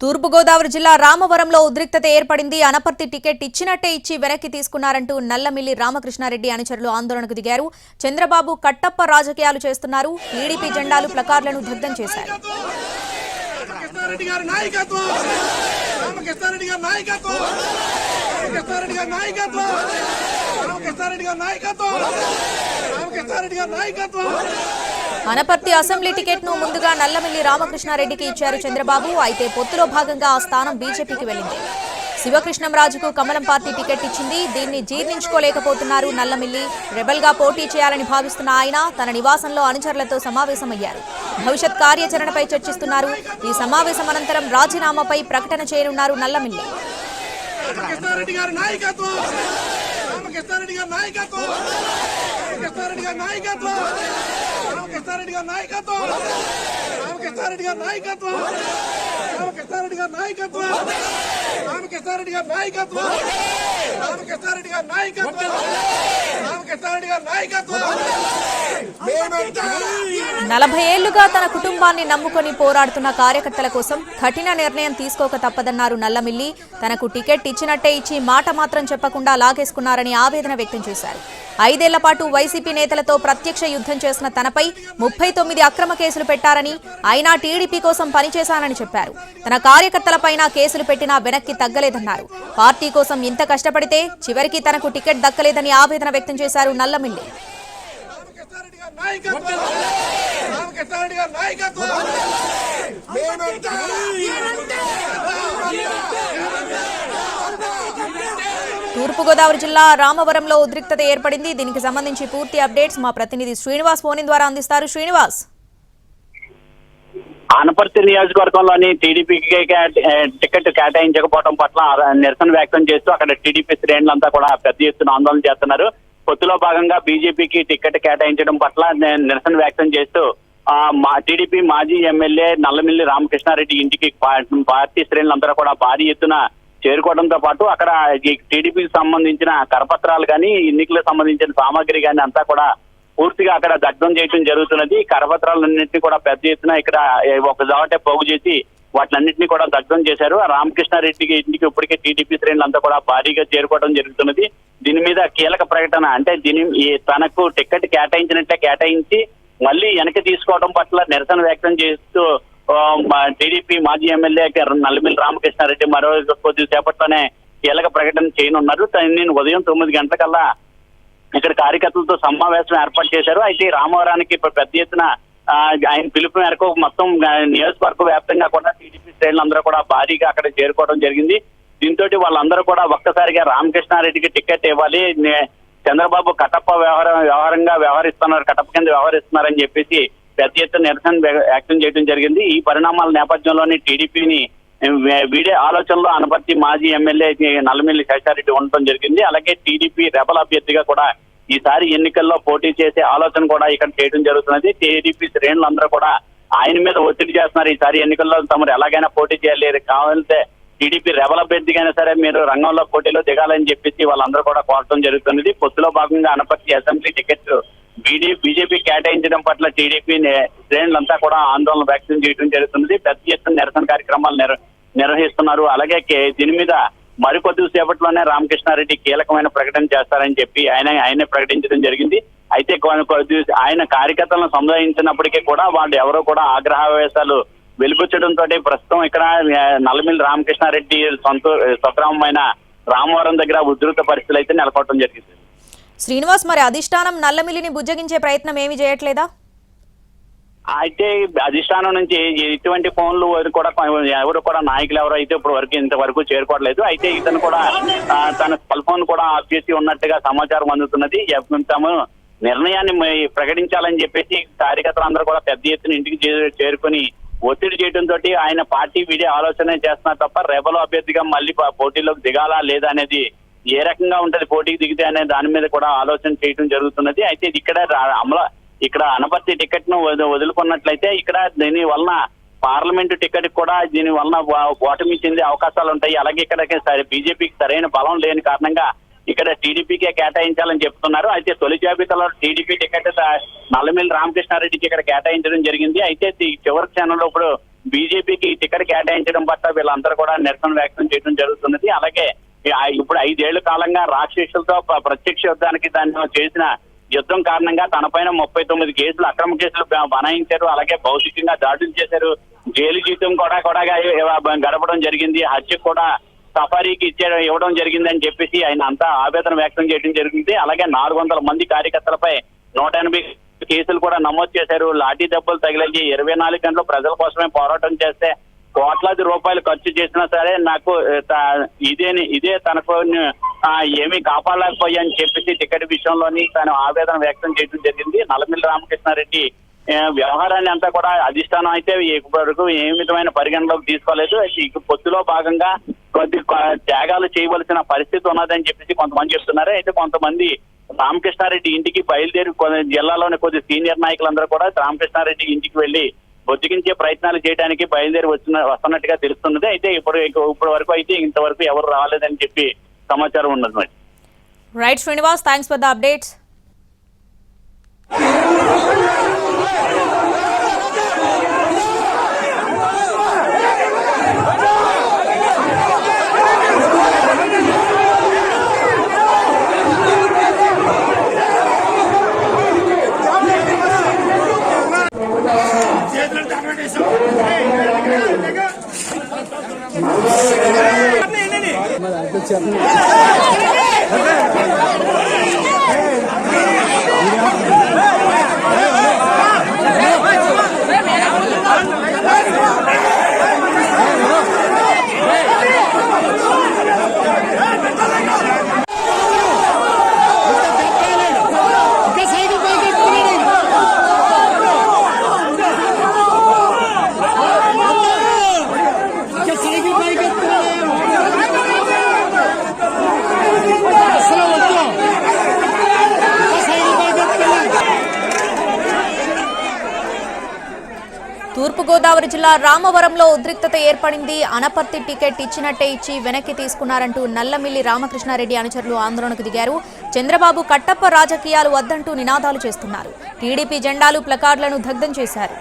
తూర్పుగోదావరి జిల్లా రామవరంలో ఉద్రిక్తత ఏర్పడింది. అనపర్తి టికెట్ ఇచ్చినట్టే ఇచ్చి వెనక్కి తీసుకున్నారంటూ నల్లమిల్లి రామకృష్ణారెడ్డి అనుచరులు ఆందోళనకు దిగారు. చంద్రబాబు కట్టప్ప రాజకీయాలు చేస్తున్నారు. టీడీపీ జెండాలు ప్లకార్లను దగ్ధం చేశారు. రామకృష్ణారెడ్డి నాయకత్వం! అనపర్తి అసెంబ్లీ టికెట్ను ముందుగా నల్లమిల్లి రామకృష్ణారెడ్డికి ఇచ్చారు చంద్రబాబు. అయితే పొత్తులో భాగంగా ఆ స్థానం బీజేపీకి వెళ్ళింది. శివకృష్ణంరాజుకు కమలం పార్టీ టికెట్ ఇచ్చింది. దీన్ని జీర్ణించుకోలేకపోతున్నారు నల్లమిల్లి. రెబల్గా పోటీ చేయాలని భావిస్తున్న ఆయన తన నివాసంలో అనుచరులతో సమావేశమయ్యారు. భవిష్యత్ కార్యాచరణపై చర్చిస్తున్నారు. ఈ సమావేశం అనంతరం రాజీనామాపై ప్రకటన చేయనున్నారు నల్లమిల్లి. రామకృష్ణారెడ్డి గారి నాయకత్వం! రామకృష్ణారెడ్డి గారి నాయకత్వం! రామకృష్ణారెడ్డి గారి నాయకత్వం! రామకృష్ణారెడ్డి గారి నాయకత్వం! రామకృష్ణారెడ్డి గారి నాయకత్వం! రామకృష్ణారెడ్డి గారి నాయకత్వం! రామకృష్ణారెడ్డి గారి నాయకత్వం! రామకృష్ణారెడ్డి గారి నాయకత్వం. రామకృష్ణారెడ్డి గారి నాయకత్వం. మేమంతా నలభై ఏళ్ళుగా తన కుటుంబాన్ని నమ్ముకొని పోరాడుతున్న కార్యకర్తల కోసం కఠిన నిర్ణయం తీసుకోక తప్పదన్నారు నల్లమిల్లి. తనకు టికెట్ ఇచ్చినట్టే ఇచ్చి మాట మాత్రం చెప్పకుండా లాగేసుకున్నారని ఆవేదన వ్యక్తం చేశారు. ఐదేళ్ళ పాటు వైసీపీ నేతలతో ప్రత్యక్ష యుద్ధం చేసిన తనపై ముప్పై తొమ్మిది అక్రమ కేసులు పెట్టారని అయినా టీడీపీ కోసం పనిచేశానని చెప్పారు. తన కార్యకర్తలపైన కేసులు పెట్టినా వెనక్కి తగ్గలేదన్నారు. పార్టీ కోసం ఇంత కష్టపడితే చివరికి తనకు టికెట్ దక్కలేదని ఆవేదన వ్యక్తం చేశారు నల్లమిల్లి తూర్పుగోదావరి జిల్లా రామవరంలో ఉద్రిక్తత ఏర్పడింది. దీనికి సంబంధించి పూర్తి అప్డేట్స్ మా ప్రతినిధి శ్రీనివాస్ ఫోన్ ద్వారా అందిస్తారు. శ్రీనివాస్. ఆనపర్తి నియోజకవర్గంలోని టీడీపీకి టికెట్ కేటాయించకపోవడం పట్ల నిరసన వ్యక్తం చేస్తూ అక్కడ టీడీపీ శ్రేణులంతా కూడా పెద్ద ఎత్తున ఆందోళన చేస్తున్నారు. పొత్తులో భాగంగా బీజేపీకి టికెట్ కేటాయించడం పట్ల నిరసన వ్యక్తం చేస్తూ మా టీడీపీ మాజీ ఎమ్మెల్యే నల్లమిల్లి రామకృష్ణారెడ్డి ఇంటికి పార్టీ శ్రేణులందరూ కూడా భారీ ఎత్తున చేరుకోవడంతో పాటు అక్కడ టీడీపీకి సంబంధించిన కరపత్రాలు కానీ ఎన్నికలకు సంబంధించిన సామాగ్రి కానీ అంతా కూడా పూర్తిగా అక్కడ దగ్ధం చేయడం జరుగుతున్నది. కరపత్రాలన్నింటినీ కూడా పెద్ద ఎత్తున ఇక్కడ ఒక జావటే పోగు చేసి వాటిలన్నింటినీ కూడా దగ్ధం చేశారు. రామకృష్ణారెడ్డికి ఇంటికి ఇప్పటికే టీడీపీ శ్రేణులంతా కూడా భారీగా చేరుకోవడం జరుగుతున్నది. దీని మీద కీలక ప్రకటన అంటే దీని తనకు టికెట్ కేటాయించినట్టే కేటాయించి మళ్ళీ వెనక్కి తీసుకోవడం పట్ల నిరసన వ్యక్తం చేస్తూ టీడీపీ మాజీ ఎమ్మెల్యే నల్లమిల్లి రామకృష్ణారెడ్డి మరో కొద్దిసేపట్లోనే కీలక ప్రకటన చేయనున్నారు. నేను ఉదయం తొమ్మిది గంటలకల్లా ఇక్కడ కార్యకర్తలతో సమావేశం ఏర్పాటు చేశారు. అయితే రామవరానికి ఇప్పుడు పెద్ద ఎత్తున ఆయన పిలుపు మేరకు మొత్తం నియోజకవర్గ వ్యాప్తంగా కూడా టీడీపీ శ్రేణులందరూ కూడా భారీగా అక్కడ చేరుకోవడం జరిగింది. దీంతో వాళ్ళందరూ కూడా ఒక్కసారిగా రామకృష్ణారెడ్డికి టికెట్ ఇవ్వాలి. నే- చంద్రబాబు కటప్ప వ్యవహారం వ్యవహారంగా వ్యవహరిస్తున్నారు కటప్ప కింద వ్యవహరిస్తున్నారని చెప్పేసి పెద్ద ఎత్తున నిరసన వ్య- వ్యక్తం చేయడం జరిగింది. ఈ పరిణామాల నేపథ్యంలోని టీడీపీని వీడే ఆలోచనలో అనపర్తి మాజీ ఎమ్మెల్యే నల్లమిల్లి శేషారెడ్డి ఉండటం జరిగింది. అలాగే టీడీపీ రెబల్ అభ్యర్థిగా కూడా ఈసారి ఎన్నికల్లో పోటీ చేసే ఆలోచన కూడా ఇక్కడ చేయడం జరుగుతున్నది. టీడీపీ శ్రేణులందరూ కూడా ఆయన మీద ఒత్తిడి చేస్తున్నారు. ఈసారి ఎన్నికల్లో తమరు ఎలాగైనా పోటీ చేయాలి కావాలంటే టీడీపీ రెబల్ అభ్యర్థిగా సరే మీరు రంగంలో పోటీలో దిగాలని చెప్పేసి వాళ్ళందరూ కూడా కోరటం జరుగుతున్నది. పొత్తులో భాగంగా Anaparthi assembly ticket BD BJP కేటాయించడం పట్ల టీడీపీ శ్రేణులంతా కూడా ఆందోళన వ్యక్తం చేయడం జరుగుతున్నది. పెద్ద ఎత్తున నిరసన కార్యక్రమాలు నిర్- నిర్వహిస్తున్నారు. అలాగే దీని మీద మరికొద్ది సేపట్లోనే రామకృష్ణారెడ్డి కీలకమైన ప్రకటన చేస్తారని చెప్పి ఆయన ఆయనే ప్రకటించడం జరిగింది. అయితే కొద్ది ఆయన కార్యకర్తలను సంబంధించినప్పటికీ కూడా వాళ్ళు ఎవరో కూడా ఆగ్రహావేశాలు వెలిపుచ్చడంతో ప్రస్తుతం ఇక్కడ నల్లమిల్లి రామకృష్ణారెడ్డి సొంత స్వగ్రామమైన రామవరం దగ్గర ఉధృత పరిస్థితులు అయితే నెలకొట్టడం జరిగింది. శ్రీనివాస్ మరి అధిష్టానం నల్లమిల్లిని బుజ్జగించే ప్రయత్నం ఏమీ చేయట్లేదా? అయితే అధిష్టానం నుంచి ఇటువంటి ఫోన్లు కూడా ఎవరు కూడా నాయకులు ఎవరు అయితే ఇప్పుడు వరకు ఇంతవరకు చేరుకోవట్లేదు. అయితే ఇతను కూడా తన సెల్ ఫోన్ కూడా ఆఫ్ చేసి ఉన్నట్టుగా సమాచారం అందుతున్నది. తమ తాము నిర్ణయాన్ని ప్రకటించాలని చెప్పేసి కార్యకర్తలందరూ కూడా పెద్ద ఎత్తున ఇంటికి చే- చేరుకొని ఒత్తిడి చేయడంతో ఆయన పార్టీ వీడే ఆలోచన చేస్తున్నారు తప్ప రెబల్ అభ్యర్థిగా మళ్ళీ పోటీలోకి దిగాలా లేదా అనేది ఏ రకంగా ఉంటది పోటీకి దిగితే అనే దాని మీద కూడా ఆలోచన చేయడం జరుగుతున్నది. అయితే ఇది ఇక్కడ అమల ఇక్కడ అనపర్తి టికెట్ను వదులుకున్నట్లయితే ఇక్కడ దీని వలన పార్లమెంట్ టికెట్ కూడా దీని వలన ఓటమి చెందే అవకాశాలు ఉంటాయి. అలాగే ఇక్కడ సరే బీజేపీకి సరైన బలం లేని కారణంగా ఇక్కడ టీడీపీకే కేటాయించాలని చెప్తున్నారు. అయితే తొలి జాబితాలో టీడీపీ టికెట్ నల్లమిల్లి రామకృష్ణారెడ్డికి ఇక్కడ కేటాయించడం జరిగింది. అయితే చివరి క్షణంలో ఇప్పుడు బీజేపీకి టికెట్ కేటాయించడం పట్ల వీళ్ళందరూ కూడా నిరసన వ్యక్తం చేయడం జరుగుతున్నది. అలాగే ఇప్పుడు ఐదేళ్ళ కాలంగా రాక్షసులతో ప్రత్యక్ష యుద్ధానికి దాన్ని చేసిన యుద్ధం కారణంగా తనపైన ముప్పై తొమ్మిది కేసులు అక్రమ కేసులు బనాయించారు. అలాగే భౌతికంగా దాడులు చేశారు. జైలు జీతం కూడా కూడా గడపడం జరిగింది. హత్య కూడా సఫారీకి ఇచ్చే ఇవ్వడం జరిగిందని చెప్పేసి ఆయన అంతా ఆవేదన వ్యక్తం చేయడం జరిగింది. అలాగే నాలుగు వందల మంది కార్యకర్తలపై నూట ఎనభై కేసులు కూడా నమోదు చేశారు. లాఠీ దెబ్బలు తగిలించి ఇరవై నాలుగు గంటలు ప్రజల కోసమే పోరాటం చేస్తే కోట్లాది రూపాయలు ఖర్చు చేసినా సరే నాకు ఇదే త- ఇదే తనకు ఏమీ కాపాడలేకపోయా అని చెప్పేసి టికెట్ విషయంలోని తను ఆవేదన వ్యక్తం చేయడం జరిగింది. నల్లమిల్లి రామకృష్ణారెడ్డి వ్యవహారాన్ని అంతా కూడా అధిష్టానం అయితే ఇప్పటివరకు ఏ విధమైన పరిగణలోకి తీసుకోలేదు. అయితే పొత్తులో భాగంగా కొద్ది త్యాగాలు చేయవలసిన పరిస్థితి ఉన్నదని చెప్పేసి కొంతమంది చెప్తున్నారు. అయితే కొంతమంది రామకృష్ణారెడ్డి ఇంటికి బయలుదేరి జిల్లాలోని కొద్ది సీనియర్ నాయకులందరూ కూడా రామకృష్ణారెడ్డి ఇంటికి వెళ్ళి బొద్దిగించే ప్రయత్నాలు చేయడానికి బయలుదేరి వచ్చిన వస్తున్నట్టుగా తెలుస్తున్నది. అయితే ఇప్పుడు ఇప్పటి వరకు అయితే ఇంతవరకు ఎవరు రాలేదని చెప్పి సమాచారం ఉన్నది మరి. Right Srinivas thanks for the updates 见面 Godavari జిల్లా రామవరంలో ఉద్రిక్తత ఏర్పడింది. అనపర్తి టికెట్ ఇచ్చినట్టే ఇచ్చి వెనక్కి తీసుకున్నారంటూ నల్లమిల్లి రామకృష్ణారెడ్డి అనుచరులు ఆందోళనకు దిగారు. చంద్రబాబు కట్టప్ప రాజకీయాలు వద్దంటూ నినాదాలు చేస్తున్నారు. టీడీపీ జెండాలు ప్లకార్డులను దగ్ధం చేశారు.